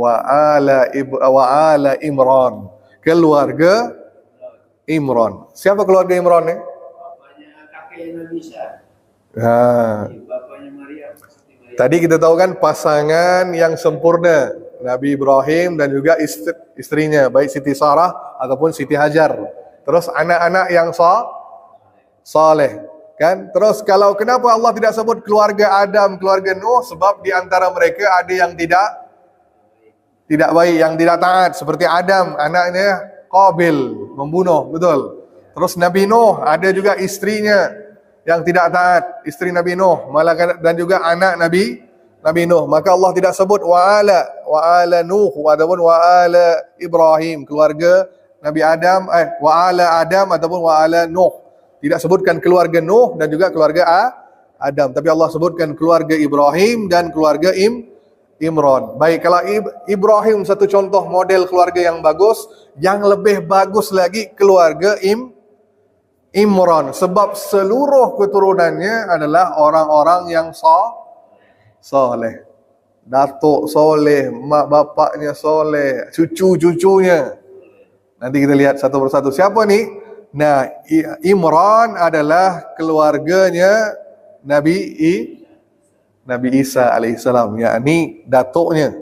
wa ala ib, wa ala Imran. Keluarga Imran. Siapa keluarga Imran ni? Bapaknya kakek Nabi Isa. Ha. Bapaknya Maryam. Tadi kita tahu kan pasangan yang sempurna Nabi Ibrahim dan juga istri, istrinya baik Siti Sarah ataupun Siti Hajar. Terus anak-anak yang sah saleh kan? Terus kalau kenapa Allah tidak sebut keluarga Adam, keluarga Nuh sebab di antara mereka ada yang tidak tidak baik, yang tidak taat seperti Adam, anaknya Qabil membunuh, betul. Terus Nabi Nuh ada juga istrinya yang tidak taat, istri Nabi Nuh, malah dan juga anak Nabi Nabi Nuh. Maka Allah tidak sebut wa ala wa ala Nuh ataupun wa ala Ibrahim, keluarga Nabi Adam eh wa ala Adam ataupun wa ala Nuh. Tidak sebutkan keluarga Nuh dan juga keluarga A, Adam, tapi Allah sebutkan keluarga Ibrahim dan keluarga Im Imran. Baik, kalau Ib- Ibrahim satu contoh model keluarga yang bagus, yang lebih bagus lagi keluarga Im Imran sebab seluruh keturunannya adalah orang-orang yang sah soleh. Datuk soleh, mak bapaknya soleh, cucu-cucunya. Nanti kita lihat satu persatu. Siapa ni? Nah, Imran adalah keluarganya Nabi I, Nabi Isa alaihissalam, yakni datuknya.